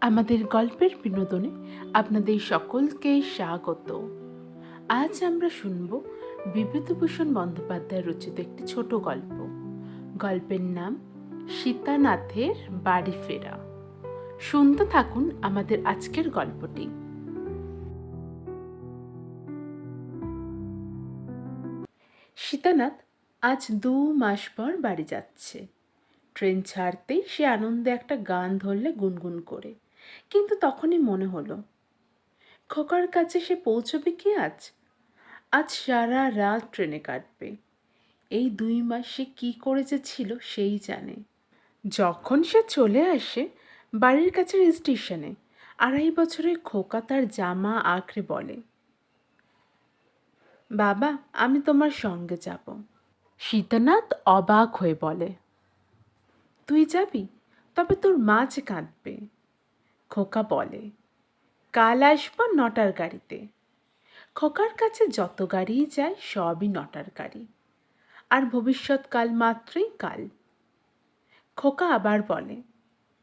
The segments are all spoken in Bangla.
আমাদের গল্পের বিনোদনে আপনাদের সকলকে স্বাগত। আজ আমরা শুনব বিভূতিভূষণ বন্দ্যোপাধ্যায় রচিত একটি ছোট গল্প। গল্পের নাম সীতানাথের বাড়ি ফেরা। শুনতে থাকুন আমাদের আজকের গল্পটি। সীতানাথ আজ দু মাস পর বাড়ি যাচ্ছে। ট্রেন ছাড়তেই সে আনন্দে একটা গান ধরলে গুনগুন করে। কিন্তু তখনই মনে হলো, খোকার কাছে সে পৌঁছবে কি আজ? আজ সারা রাত ট্রেনে কাটবে। এই দুই মাস সে কী করে যে ছিল সেই জানে। যখন সে চলে আসে বাড়ির কাছে স্টেশনে, আড়াই বছরের খোকা তার জামা আঁকড়ে বলে, বাবা, আমি তোমার সঙ্গে যাব। সীতানাথ অবাক হয়ে বলে, তুই যাবি? তবে তোর মা যে কাঁদবে। খোকা বলে, কাল আসব নটার গাড়িতে। খোকার কাছে যত গাড়িই যায় সবই নটার গাড়ি। আর ভবিষ্যৎকাল মাত্রই কাল। খোকা আবার বলে,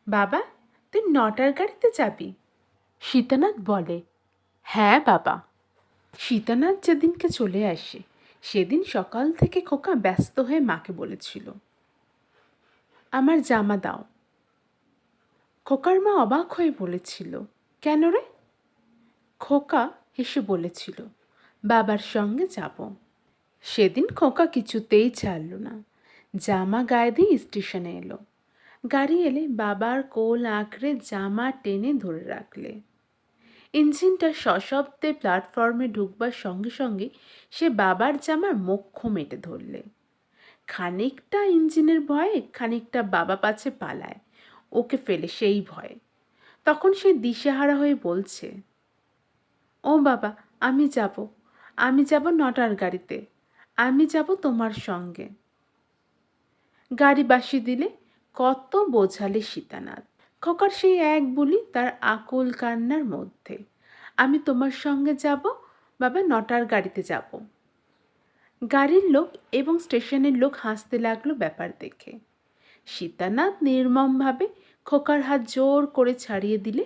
বাবা, তুই নটার গাড়িতে যাবি? সীতানাথ বলে হ্যাঁ বাবা। সীতানাথ যেদিনকে চলে আসে, সেদিন সকাল থেকে খোকা ব্যস্ত হয়ে মাকে বলেছিল, আমার জামা দাও। খোকার মা অবাক হয়ে বলেছিল, কেন রে? খোকা হেসে বলেছিল, বাবার সঙ্গে যাব। সেদিন খোকা কিছুতেই ছাড়ল না। জামা গায়ে দিয়ে স্টেশনে এলো। গাড়ি এলে বাবার কোল আঁকড়ে জামা টেনে ধরে রাখলে। ইঞ্জিনটা সশব্দে প্ল্যাটফর্মে ঢুকবার সঙ্গে সঙ্গে সে বাবার জামার মক্ষ মেটে ধরলে। খানিকটা ইঞ্জিনের ভয়ে, খানিকটা বাবা পাছে পালায়। ওকে ফেলে সেই ভয়ে। তখন সে দিশেহারা হয়ে বলছে, ও বাবা, আমি যাব। আমি যাব নটার গাড়িতে। আমি যাব তোমার সঙ্গে। গাড়ি বাসি দিলে কত বোঝালে সীতানাথ। খোকার সেই এক বুলি তার আকুল কান্নার মধ্যে, আমি তোমার সঙ্গে যাব, বাবা, নটার গাড়িতে যাব। গাড়ির লোক এবং স্টেশনের লোক হাসতে লাগল ব্যাপার দেখে। সীতানাথ নির্মমভাবে খোকার হাত জোর করে ছাড়িয়ে দিলে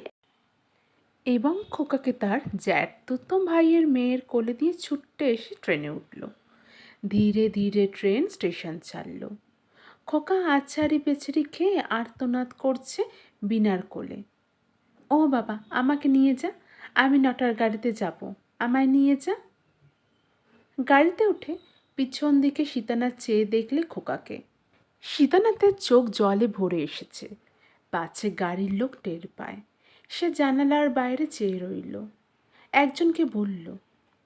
এবং খোকাকে তার জ্যাঠতুতো ভাইয়ের মেয়ের কোলে দিয়ে ছুট্টে এসে ট্রেনে উঠল। ধীরে ধীরে ট্রেন স্টেশন ছাড়ল। খোকা আছাড়ি পেছাড়ি খেয়ে আর্তনাদ করছে বিনার কোলে। ও বাবা, আমাকে নিয়ে যা। আমি নটার গাড়িতে যাব। আমায় নিয়ে যা। গাড়িতে উঠে পিছন দিকে সীতানাথ চেয়ে দেখলে খোকাকে। সীতানাথের চোখ জলে ভরে এসেছে। পাছে গাড়ির লোক টের পায়। সে জানালার বাইরে চেয়ে রইল। একজনকে বলল,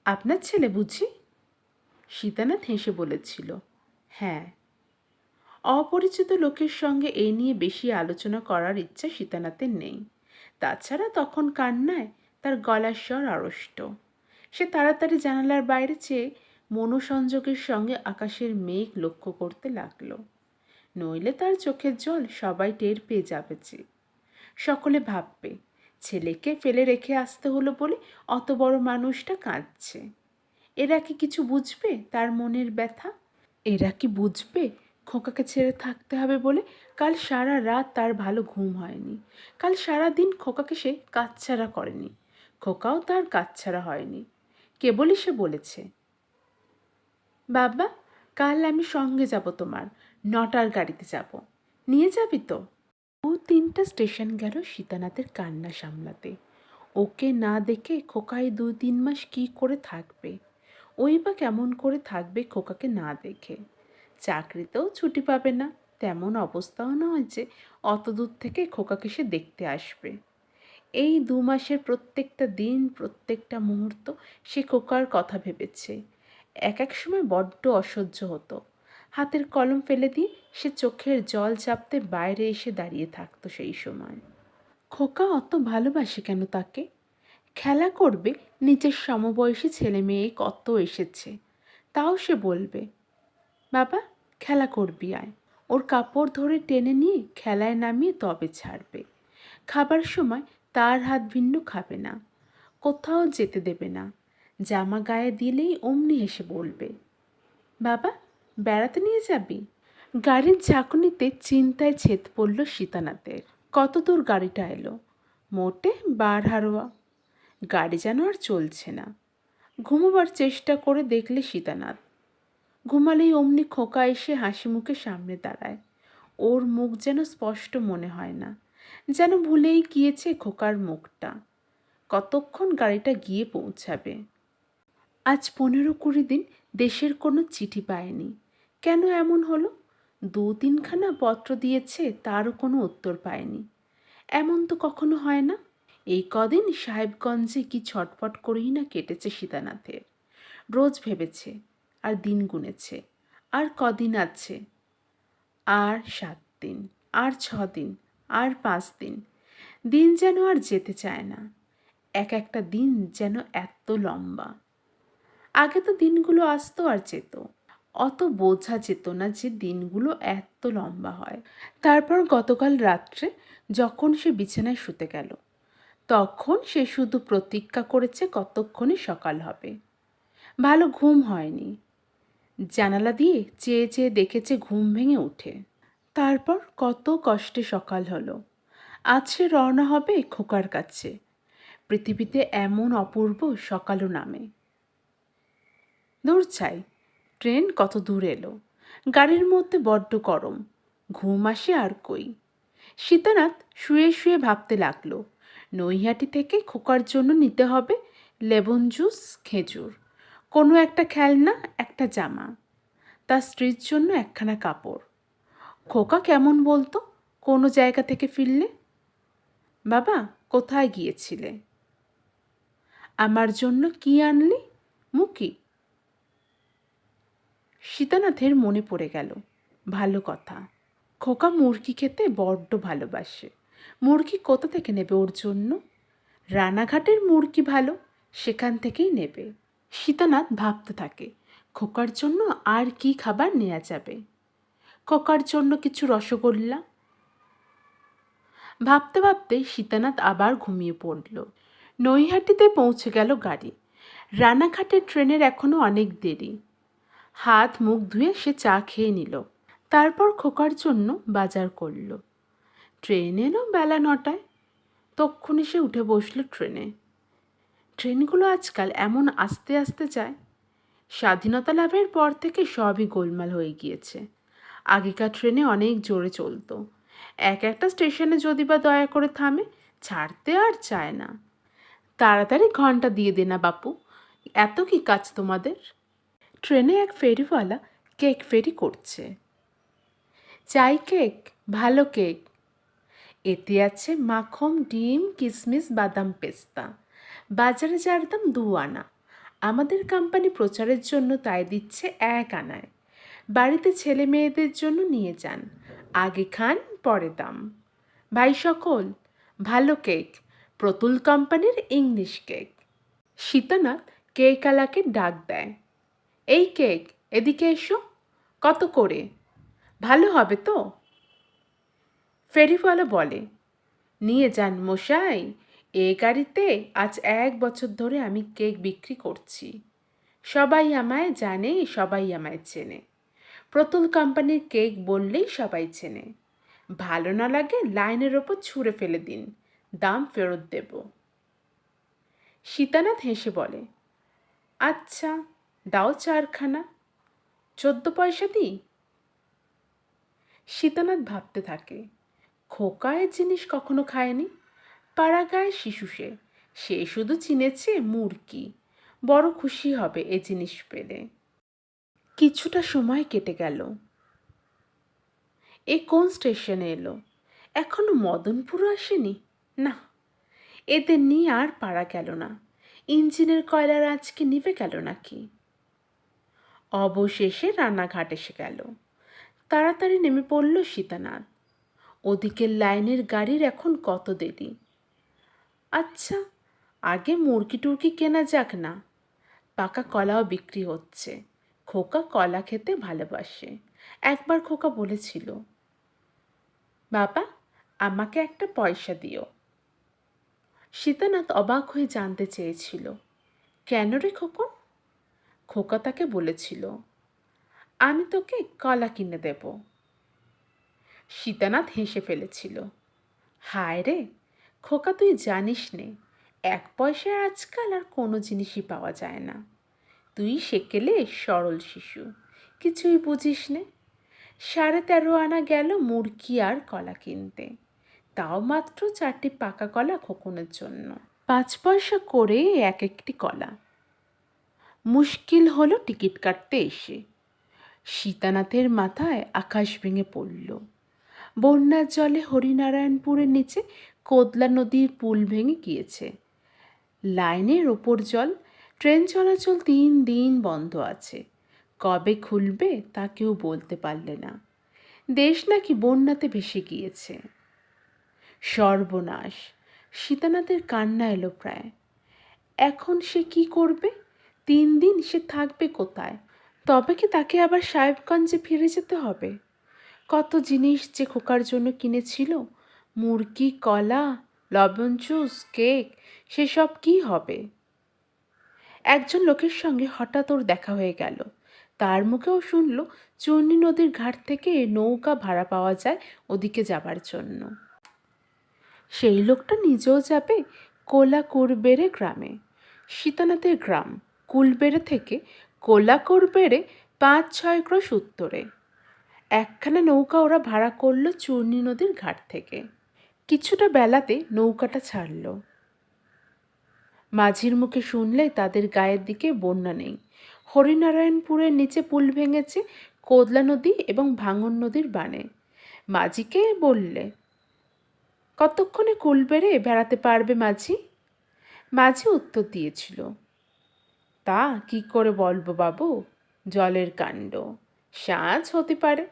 আপনার ছেলে বুঝি? সীতানাথ হেসে বলেছিল হ্যাঁ। অপরিচিত লোকের সঙ্গে এ নিয়ে বেশি আলোচনা করার ইচ্ছা সীতানাথের নেই। তাছাড়া তখন কান্নায় তার গলার স্বর আড়ষ্ট। সে তাড়াতাড়ি জানালার বাইরে চেয়ে মনোসংযোগের সঙ্গে আকাশের মেঘ লক্ষ্য করতে লাগল। নইলে তার চোখের জল সবাই টের পেয়ে যাবে যে। সকলে ভাববে, ছেলেকে ফেলে রেখে আসতে হলো বলে অত বড় মানুষটা কাঁদছে। এরা কি কিছু বুঝবে তার মনের ব্যথা? এরা কি বুঝবে খোকাকে ছেড়ে থাকতে হবে বলে কাল সারা রাত তার ভালো ঘুম হয়নি? কাল সারা দিন খোকাকে সে কাচ্ছাড়া করেনি। খোকাও তার কাচ্ছাড়া হয়নি। কেবলই সে বলেছে, বাবা, কাল আমি সঙ্গে যাব তোমার। নটার গাড়িতে যাব। নিয়ে যাবি তো। ও তিনটা স্টেশন গেল সীতানাথের কান্না সামলাতে। ওকে না দেখে খোকায় দু তিন মাস কি করে থাকবে? ওই বা কেমন করে থাকবে খোকাকে না দেখে। চাকরিতেও ছুটি পাবে না। তেমন অবস্থাও নয় যে অত দূর থেকে খোকাকে সে দেখতে আসবে। এই দু মাসের প্রত্যেকটা দিন, প্রত্যেকটা মুহূর্ত সে খোকার কথা ভেবেছে। এক এক সময় বড্ড অসহ্য হতো। হাতের কলম ফেলে দিয়ে সে চোখের জল চাপতে বাইরে এসে দাঁড়িয়ে থাকতো সেই সময়। খোকা অত ভালোবাসে কেন তাকে? খেলা করবে, নিজের সমবয়সী ছেলে মেয়ে কত এসেছে? তাও সে বলবে, বাবা, খেলা করবি আয়। ওর কাপড় ধরে টেনে নিয়ে খেলায় নামিয়ে তবে ছাড়বে। খাবার সময় তার হাত ভিন্ন খাবে না, কোথাও যেতে দেবে না। জামা গায়ে দিলেই অমনি হেসে বলবে, বাবা বেড়াতে নিয়ে যাবি? গাড়ির ঝাঁকুনিতে চিন্তায় ছেদ পড়ল সীতানাথের। কত দূর গাড়িটা এলো? মোটে, বার হারোয়া গাড়ি যেন আর চলছে না। ঘুমোবার চেষ্টা করে দেখলে সীতানাথ। ঘুমালেই অমনি খোকা এসে হাসি মুখে সামনে দাঁড়ায়। ওর মুখ যেন স্পষ্ট মনে হয় না। যেন ভুলেই গিয়েছে খোকার মুখটা। কতক্ষণ গাড়িটা গিয়ে পৌঁছাবে? আজ পনেরো কুড়ি দিন দেশের কোনো চিঠি পায়নি। কেন এমন হলো? দু তিনখানা পত্র দিয়েছে, তারও কোনো উত্তর পায়নি। এমন তো কখনো হয় না। এই কদিন সাহেবগঞ্জে কি ছটফট করেই না কেটেছে সীতানাথের? রোজ ভেবেছে, আর দিন গুনেছে, আর কদিন আছে? আর সাত দিন, আর ছ দিন, আর পাঁচ দিন দিন যেন আর যেতে চায় না। এক একটা দিন যেন এত লম্বা। আগে তো দিনগুলো আসতো আর যেত। অত বোঝা যেত না যে দিনগুলো এত লম্বা হয়। তারপর গতকাল রাত্রে যখন সে বিছানায় শুতে গেল, তখন সে শুধু প্রতীক্ষা করেছে কতক্ষণে সকাল হবে। ভালো ঘুম হয়নি। জানালা দিয়ে চেয়ে চেয়ে দেখেছে ঘুম ভেঙে উঠে তারপর কত কষ্টে সকাল হলো। আজ সে রওনা হবে খোকার কাছে। পৃথিবীতে এমন অপূর্ব সকালও নামে। দূর চাই। ট্রেন কত দূর এলো? গাড়ির মধ্যে বড্ড গরম। ঘুম আসে আর কই? সীতানাথ শুয়ে শুয়ে ভাবতে লাগল, নৈহাটি থেকে খোকার জন্য নিতে হবে লেবন জুস, খেজুর। কোনো একটা খেলনা, একটা জামা। তার স্ত্রীর জন্য একখানা কাপড়। খোকা কেমন বলতো? কোনো জায়গা থেকে ফিরলে? বাবা, কোথায় গিয়েছিলে? আমার জন্য কি আনলি? মুকি সীতানাথের মনে পড়ে গেল। ভালো কথা। খোকা মুরগি খেতে বড্ড ভালোবাসে। মুরগি কোথা থেকে নেবে ওর জন্য? রানাঘাটের মুরগি ভালো, সেখান থেকেই নেবে। সীতানাথ ভাবতে থাকে, খোকার জন্য আর কি খাবার নেওয়া যাবে? খোকার জন্য কিছু রসগোল্লা? ভাবতে ভাবতে সীতানাথ আবার ঘুমিয়ে পড়ল। নৈহাটিতে পৌঁছে গেল গাড়ি। রানাঘাটের ট্রেনের এখনও অনেক দেরি। হাত মুখ ধুয়ে সে চা খেয়ে নিল। তারপর খোকার জন্য বাজার করল। ট্রেন এলো বেলা নটায়। তক্ষুনি সে উঠে বসল ট্রেনে। ট্রেনগুলো আজকাল এমন আস্তে আস্তে যায়। স্বাধীনতা লাভের পর থেকে সবই গোলমাল হয়ে গিয়েছে। আগেকার ট্রেনে অনেক জোরে চলতো। এক একটা স্টেশনে যদি বা দয়া করে থামে, ছাড়তে আর চায় না। তাড়াতাড়ি ঘণ্টা দিয়ে দে না বাপু। এত কি কাজ তোমাদের? ট্রেনে এক ফেরিওয়ালা কেক ফেরি করছে। চাই কেক, ভালো কেক। এতে আছে মাখন ডিম কিশমিশ বাদাম পেস্তা। বাজারে যার দাম দু আনা। আমাদের কোম্পানি প্রচারের জন্য তাই দিচ্ছে এক আনায়। বাড়িতে ছেলে মেয়েদের জন্য নিয়ে যান। আগে খান, পরে দাম। ভাই সকল, ভালো কেক, প্রতুল কোম্পানির ইংলিশ কেক। সীতানাথ কেকালাকে ডাক দেয়। এই কেক, এদিকে এসো। কত করে? ভালো হবে তো? ফেরিওয়ালা বলে, নিয়ে যান মশাই, এ গাড়িতে আজ এক বছর ধরে আমি কেক বিক্রি করছি। সবাই আমায় জানে, সবাই আমায় চেনে। প্রতুল কোম্পানির কেক বললেই সবাই চেনে। ভালো না লাগে লাইনের ওপর ছুঁড়ে ফেলে দিন, দাম ফেরত দেব। সীতানাথ হেসে বলে আচ্ছা দাও চারখানা। চোদ্দ পয়সা দিই? সীতানাথ ভাবতে থাকে, খোকায় জিনিস কখনো খায়নি? পাড়া গায়ে শিশু সে সে শুধু চিনেছে মুরকি। বড় খুশি হবে এ জিনিস পেলে। কিছুটা সময় কেটে গেল। এ কোন স্টেশনে এলো? এখনও মদনপুর আসেনি? না, এদের নিয়ে আর পারা গেল না। ইঞ্জিনের কয়লার আজকে নিভে গেল নাকি? অবশেষে রান্নাঘাট এসে গেল। তাড়াতাড়ি নেমে পড়ল সীতানাথ। ওদিকের লাইনের গাড়ির এখন কত দেরি? আচ্ছা আগে মুরগি টুরগি কেনা যাক না। পাকা কলাও বিক্রি হচ্ছে। খোকা কলা খেতে ভালোবাসে। একবার খোকা বলেছিল, বাবা, আমাকে একটা পয়সা দিও। সীতানাথ অবাক হয়ে জানতে চেয়েছিল, কেন রে খোকন? খোকা তাকে বলেছিল, আমি তোকে কলা কিনে দেব। সীতানাথ হেসে ফেলেছিল, হায় রে, খোকা তুই জানিস নে, এক পয়সায় আজকাল আর কোনো জিনিসই পাওয়া যায় না। তুই সেকেলে সরল শিশু, কিছুই বুঝিস নে। সাড়ে তেরো আনা গেল মুরগি আর কলা কিনতে, তাও মাত্র চারটি পাকা কলা খোকনের জন্য। পাঁচ পয়সা করে এক একটি কলা মুশকিল হলো টিকিট কাটতে এসে। সীতানাথের মাথায় আকাশ ভেঙে পড়ল। বন্যার জলে হরিনারায়ণপুরের নিচে কোদলা নদীর পুল ভেঙে গিয়েছে। লাইনের ওপর জল, ট্রেন চলাচল তিন দিন বন্ধ আছে। কবে খুলবে তা কেউ বলতে পারলে না। দেশ নাকি বন্যাতে ভেসে গিয়েছে। সর্বনাশ, সীতানাথের কান্না এলো প্রায়। এখন সে কি করবে? তিন দিন সে থাকবে কোথায়? তবে কি তাকে আবার সাহেবগঞ্জে ফিরে যেতে হবে? কত জিনিস যে খোকার জন্য কিনেছিল, মুরগি, কলা, লবণ জুস, কেক, সেসব কি হবে? একজন লোকের সঙ্গে হঠাৎ ওর দেখা হয়ে গেল। তার মুখেও শুনল চূর্ণী নদীর ঘাট থেকে নৌকা ভাড়া পাওয়া যায় ওদিকে যাবার জন্য। সেই লোকটা নিজেও যাবে কোলা কুরবেড়ে গ্রামে সীতানাথের গ্রাম। কুলবেড়ে থেকে কোলা কুরবেড়ে পাঁচ ছয় ক্রোশ উত্তরে। একখানা নৌকা ওরা ভাড়া করল চূর্ণী নদীর ঘাট থেকে। কিছুটা বেলাতে নৌকাটা ছাড়ল। মাঝির মুখে শুনলে তাদের গায়ের দিকে বন্যা নেই। হরিনারায়ণপুরের নিচে পুল ভেঙেছে কোদলা নদী এবং ভাঙন নদীর বানে। মাঝিকে বললে, কতক্ষণে কুল বেড়ে বেড়াতে পারবে মাঝি? মাঝি উত্তর দিয়েছিল তা কি করে বলব বাবু? জলের কাণ্ড। সাঁঝ হতে পারে।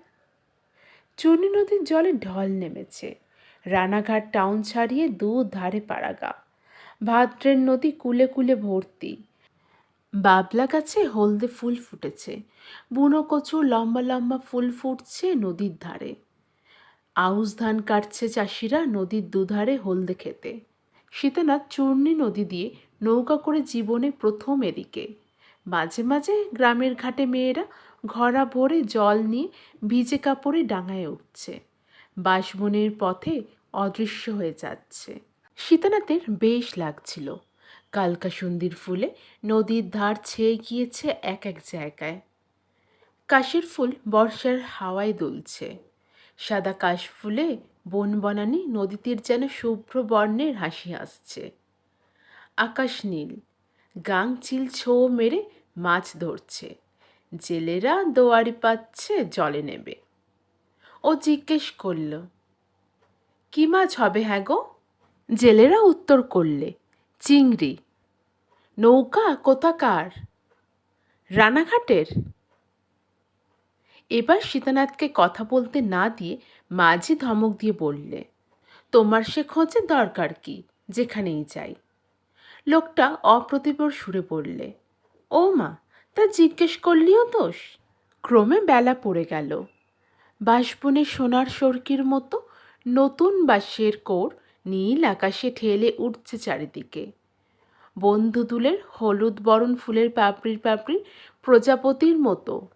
চূর্ণী নদীর জলে ঢল নেমেছে। রানাঘাট টাউন ছাড়িয়ে দু ধারে পাড়াগা। ভাদ্রের নদী কুলে কুলে ভর্তি। বাবলা গাছে হলদে ফুল ফুটেছে। বুনো কচু লম্বা লম্বা ফুল ফুটছে নদীর ধারে। আউশ ধান কাটছে চাষিরা নদীর দুধারে হলদে খেতে। সীতানাথ চূর্ণী নদী দিয়ে নৌকা করে জীবনে প্রথম এদিকে। মাঝে মাঝে গ্রামের ঘাটে মেয়েরা ঘরা ভরে জল নিয়ে ভিজে কাপড়ে ডাঙায় উঠছে। বাঁশবনের পথে অদৃশ্য হয়ে যাচ্ছে। সীতানাথের বেশ লাগছিল। কালকা কালকাসুন্দির ফুলে নদীর ধার ছেয়ে গিয়েছে এক এক জায়গায়। কাশের ফুল বর্ষার হাওয়ায় দুলছে। সাদা কাশফুলে বন বনানি নদীতীর যেন শুভ্র বর্ণের হাসি আসছে। আকাশ নীল। গাং চিল ছো মেরে মাছ ধরছে। জেলেরা দোয়ারি পাচ্ছে, জলে নেবে। ও জিজ্ঞেস করল, কি মাছ হবে হ্যাঁ গো? জেলেরা উত্তর করলে, চিংড়ি। নৌকা কোথাকার? রানাঘাটের। এবার সীতানাথকে কথা বলতে না দিয়ে মাঝি ধমক দিয়ে বললে, তোমার সে খোঁজে দরকার কি? যেখানেই যাই। লোকটা অপ্রতিভর সুরে পড়লে ও মা, তা জিজ্ঞেস করলিও দোষ? ক্রমে বেলা পড়ে গেল। বাঁশবনে সোনার সরকির মতো নতুন বাঁশের কোর নীল আকাশে ঠেলে উঠছে চারিদিকে। বন্ধুদুলের হলুদ বরণ ফুলের পাপড়ির পাপড়ি প্রজাপতির মতো।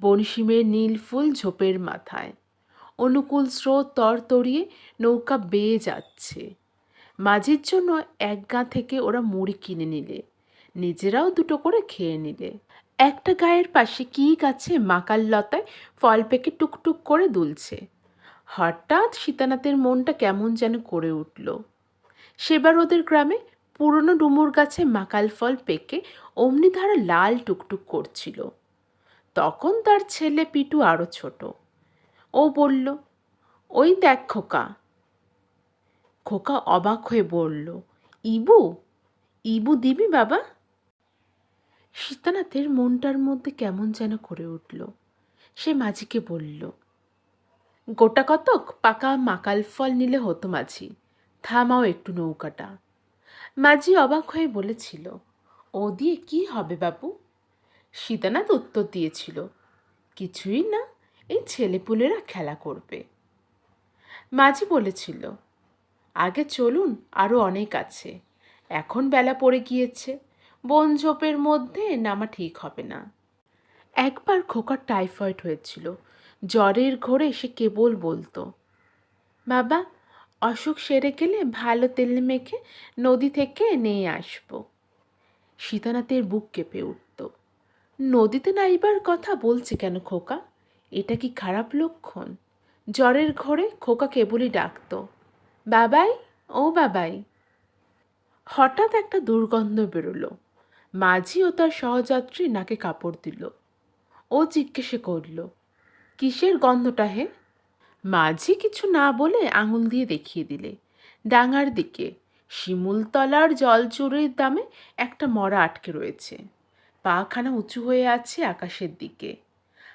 বনসিমের নীল ফুল ঝোপের মাথায়। অনুকূল স্রোত তরতরিয়ে নৌকা বেয়ে যাচ্ছে। মাঝির জন্য এক গা থেকে ওরা মুড়ি কিনে নিলে। নিজেরাও দুটো করে খেয়ে নিলে। একটা গায়ের পাশে কী গাছে মাকাল লতায় ফল পেকে টুকটুক করে দুলছে। হঠাৎ সীতানাথের মনটা কেমন যেন করে উঠল। সেবার ওদের গ্রামে পুরনো ডুমুর গাছে মাকাল ফল পেকে অমনি ধারা লাল টুকটুক করছিল। তখন তার ছেলে পিটু আরও ছোট। ও বলল, ওই দেখ খোকা খোকা অবাক হয়ে বলল, ইবু ইবু দিবি বাবা? সীতানাথের মনটার মধ্যে কেমন যেন করে উঠল। সে মাঝিকে বলল, গোটা কতক পাকা মাকাল ফল নিলে হতো মাঝি, থামাও একটু নৌকাটা। মাঝি অবাক হয়ে বলেছিল, ও দিয়ে কি হবে বাবু সীতানাথ উত্তর দিয়েছিল, কিছুই না, এই ছেলেপুলেরা খেলা করবে। মাঝি বলেছিল আগে চলুন আরও অনেক আছে। এখন বেলা পড়ে গিয়েছে। বন ঝোপের মধ্যে নামা ঠিক হবে না। একবার খোকার টাইফয়েড হয়েছিল। জ্বরের ঘোরে সে কেবল বলতো, বাবা, অসুখ সেরে গেলে ভালো তেল মেখে নদী থেকে নিয়ে আসব। সীতানাথের বুক কেঁপে উঠত। নদীতে নাইবার কথা বলছে কেন খোকা? এটা কি খারাপ লক্ষণ? জ্বরের ঘরে খোকা কেবলই ডাকত বাবাই, ও বাবাই। হঠাৎ একটা দুর্গন্ধ বেরোলো। মাঝি ও তার সহযাত্রী নাকে কাপড় দিল। ও জিজ্ঞেসে করল, কিসের গন্ধটা হে? মাঝি কিছু না বলে আঙুল দিয়ে দেখিয়ে দিলে। ডাঙার দিকে, শিমুলতলার জলচুরির দামে একটা মরা আটকে রয়েছে। পাখানা উঁচু হয়ে আছে আকাশের দিকে।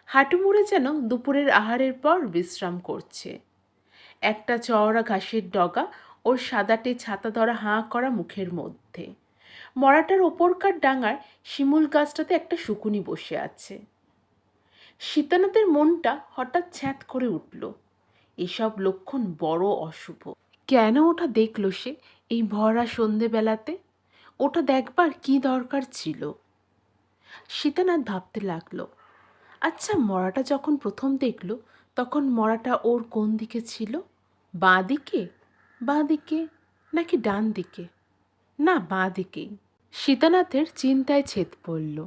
হাঁটু মুড়ে যেন দুপুরের আহারের পর বিশ্রাম করছে। একটা চওড়া ঘাসের ডগা ওর সাদাটে ছাতা ধরা হাঁ করা মুখের মধ্যে। মরাটার ওপরকার ডাঙার শিমুল গাছটাতে একটা শুকুনি বসে আছে। সীতানাথের মনটা হঠাৎ ছ্যাঁত করে উঠল। এসব লক্ষণ বড় অশুভ। কেন ওটা দেখল সে এই ভরা সন্ধেবেলাতে? ওটা দেখবার কি দরকার ছিল? সীতানাথ ভাবতে লাগল আচ্ছা মরাটা যখন প্রথম দেখল তখন মরাটা ওর কোন দিকে ছিল? বাঁ দিকে? বাঁ দিকে? নাকি ডান দিকে? না, বাঁ দিকেই সীতানাথের চিন্তায় ছেদ পড়ল।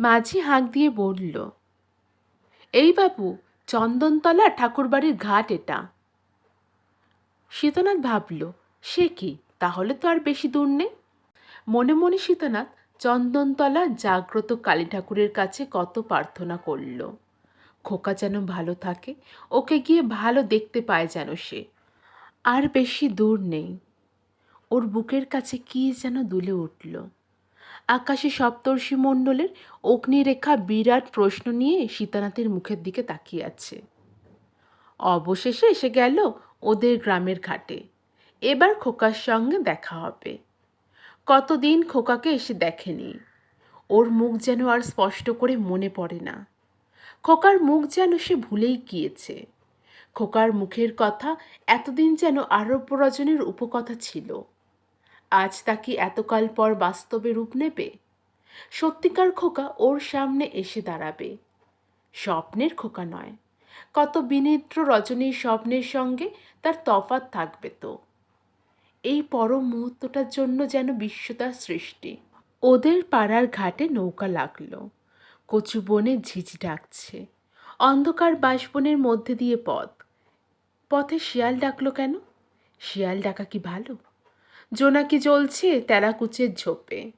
মাঝি হাঁক দিয়ে বলল, এই বাবু, চন্দনতলা ঠাকুরবাড়ির ঘাট এটা। সীতানাথ ভাবল, সে কি? তাহলে তো আর বেশি দূর নেই? মনে মনে সীতানাথ চন্দনতলা জাগ্রত কালী ঠাকুরের কাছে কত প্রার্থনা করল। খোকা যেন ভালো থাকে, ওকে গিয়ে ভালো দেখতে পায় যেন সে। আর বেশি দূর নেই। ওর বুকের কাছে কি যেন দুলে উঠল। আকাশে সপ্তর্ষি মণ্ডলের অগ্নিরেখা বিরাট প্রশ্ন নিয়ে সীতানাথের মুখের দিকে তাকিয়ে আছে। অবশেষে এসে গেল ওদের গ্রামের ঘাটে। এবার খোকার সঙ্গে দেখা হবে। কতদিন খোকাকে এসে দেখেনি। ওর মুখ যেন আর স্পষ্ট করে মনে পড়ে না। খোকার মুখ যেন সে ভুলেই গিয়েছে। খোকার মুখের কথা এতদিন যেন আরব্য রজনের উপকথা ছিল। আজ তা কি এতকাল পর বাস্তবে রূপ নেবে? সত্যিকার খোকা ওর সামনে এসে দাঁড়াবে। স্বপ্নের খোকা নয়। কত বিনিদ্র রজনীর স্বপ্নের সঙ্গে তার তফাৎ থাকবে তো। এই পরম মুহূর্তটার জন্য যেন বিশ্বতার সৃষ্টি। ওদের পাড়ার ঘাটে নৌকা লাগল। কচু বনে ঝিঝি ডাকছে। অন্ধকার বাঁশবনের মধ্যে দিয়ে পথ। পথে শিয়াল ডাকলো কেন? শিয়াল ডাকা কি ভালো? জোনাকি জ্বলছে? তেলাকুচের ঝোপে।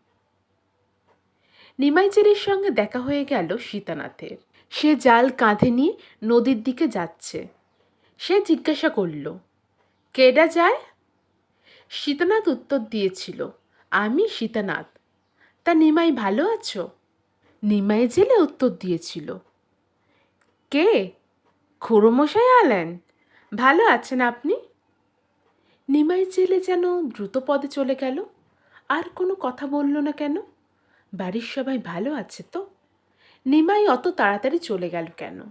নিমাইচেরির সঙ্গে দেখা হয়ে গেল সীতানাথের। সে জাল কাঁধে নিয়ে নদীর দিকে যাচ্ছে। সে জিজ্ঞাসা করল কেডা যায়? সীতানাথ উত্তর দিয়েছিল, আমি সীতানাথ। তা নিমাই ভালো আছো? নিমাই জেলে উত্তর দিয়েছিল। কে? খুড়োমশাই আলেন? ভালো আছেন আপনি? নিমাই জেলে যেন দ্রুত পদে চলে গেল। আর কোনো কথা বলল না কেন? বাড়ির সবাই ভালো আছে তো? নিমাই অত তাড়াতাড়ি চলে গেল কেন?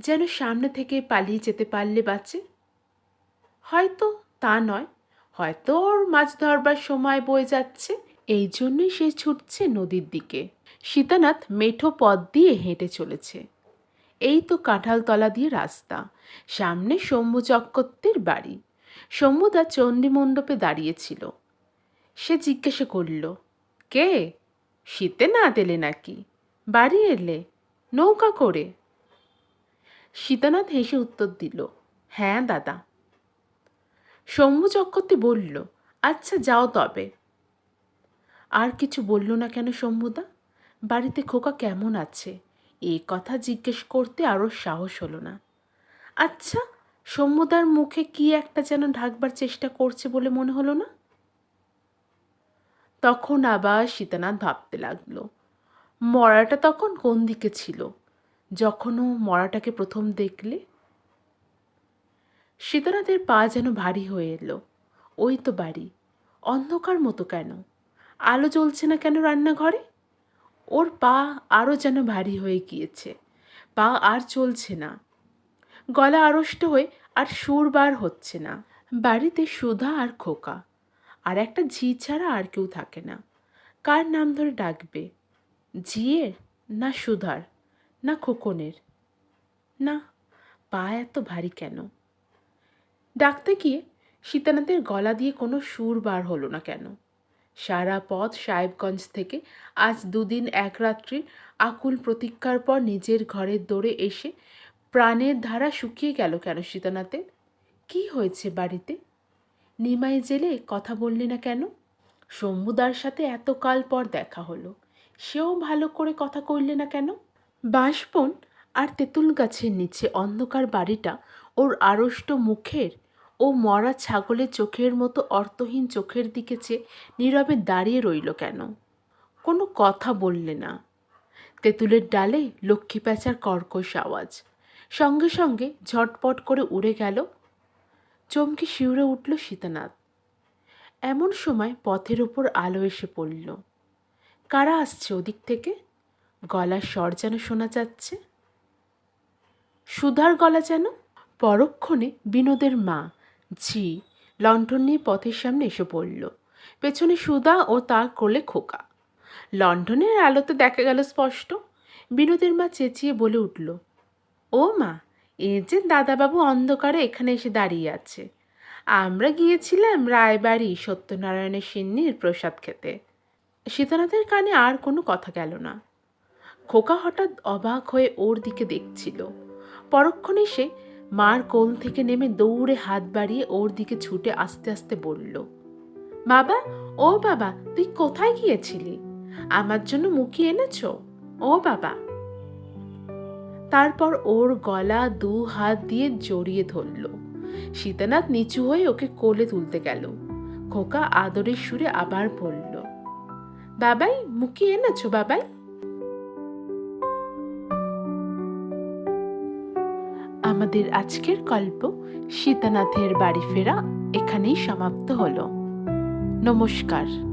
যেন সামনে থেকে পালিয়ে যেতে পারলে বাঁচে? হয়তো তা নয়, হয়তো ওর মাছ ধরবার সময় বয়ে যাচ্ছে। এই জন্যই সে ছুটছে নদীর দিকে। সীতানাথ মেঠো পথ দিয়ে হেঁটে চলেছে। এই তো কাঁঠালতলা দিয়ে রাস্তা। সামনে শম্ভু চক্রবর্তীর বাড়ি। শম্ভুদা চণ্ডী মণ্ডপে দাঁড়িয়েছিল। সে জিজ্ঞাসা করল, কে? শীতে না দিলে নাকি? বাড়ি এলে? নৌকা করে? সীতানাথ হেসে উত্তর দিল হ্যাঁ দাদা। শম্ভু চক্রবর্তী বলল আচ্ছা যাও তবে। আর কিছু বলল না কেন শম্ভুদা? বাড়িতে খোকা কেমন আছে? এ কথা জিজ্ঞেস করতে আরও সাহস হলো না। আচ্ছা শম্ভুদার মুখে কি একটা যেন ঢাকবার চেষ্টা করছে বলে মনে হলো না? তখন আবার সীতানাথ ভাবতে লাগল। মরাটা তখন কোন দিকে ছিল? যখন ও মরাটাকে প্রথম দেখলে? সীতানাথের পা যেন ভারী হয়ে এলো। ওই তো বাড়ি। অন্ধকার মতো কেন? আলো জ্বলছে না কেন রান্নাঘরে? ওর পা আরও যেন ভারী হয়ে গিয়েছে। পা আর চলছে না। গলা আড়ষ্ট হয়ে আর সুর বার হচ্ছে না। বাড়িতে সুধা আর খোকা। আর একটা ঝি ছাড়া আর কেউ থাকে না। কার নাম ধরে ডাকবে? ঝিয়ের না সুধার? না খোকনের? না, পা এত ভারী কেন? ডাকতে গিয়ে সীতানাথের গলা দিয়ে কোনো সুর বার হলো না কেন? সারা পথ সাহেবগঞ্জ থেকে আজ দুদিন এক রাত্রি আকুল প্রতীক্ষার পর নিজের ঘরের দৌড়ে এসে প্রাণের ধারা শুকিয়ে গেল কেন সীতানাথের? কি হয়েছে বাড়িতে? নিমাই জেলে কথা বললি না কেন? শম্ভুদার সাথে এতকাল পর দেখা হলো। সেও ভালো করে কথা কইলে না কেন? বাঁশবন আর তেঁতুল গাছের নিচে অন্ধকার বাড়িটা ওর আড়ষ্ট মুখের ও মরা ছাগলের চোখের মতো অর্থহীন চোখের দিকে চেয়ে নীরবে দাঁড়িয়ে রইল কেন? কোনো কথা বললে না। তেঁতুলের ডালে লক্ষ্মী প্যাঁচার কর্কশ আওয়াজ। সঙ্গে সঙ্গে ঝটপট করে উড়ে গেল। চমকে শিউরে উঠল সীতানাথ। এমন সময় পথের ওপর আলো এসে পড়ল। কারা আসছে ওদিক থেকে? গলার স্বর যেন শোনা যাচ্ছে। সুধার গলা যেন? পরক্ষণে বিনোদের মা ঝি লণ্ঠন নিয়ে পথের সামনে এসে পড়ল। পেছনে সুদা ও তার কোলে খোকা। লণ্ঠনের আলোতে দেখা গেল স্পষ্ট। বিনোদের মা চেঁচিয়ে বলে উঠল, ও মা, এ যে দাদাবাবু অন্ধকারে এখানে এসে দাঁড়িয়ে আছে। আমরা গিয়েছিলাম রায়বাড়ি সত্যনারায়ণের সিন্নির প্রসাদ খেতে। সীতানাথের কানে আর কোনো কথা গেল না। খোকা হঠাৎ অবাক হয়ে ওর দিকে দেখছিল। পরক্ষণে সে মার কোল থেকে নেমে দৌড়ে হাত বাড়িয়ে ওর দিকে ছুটে আস্তে আস্তে বলল, বাবা, ও বাবা, তুই কোথায় গিয়েছিলি? আমার জন্য মুখি এনেছ? ও বাবা। তারপর ওর গলা দু হাত দিয়ে জড়িয়ে ধরল। সীতানাথ নিচু হয়ে ওকে কোলে তুলতে গেল। খোকা আদরের সুরে আবার বলল, বাবাই, মুখি এনেছো বাবাই? আমাদের আজকের গল্প সীতানাথের বাড়ি ফেরা এখানেই সমাপ্ত হলো। নমস্কার।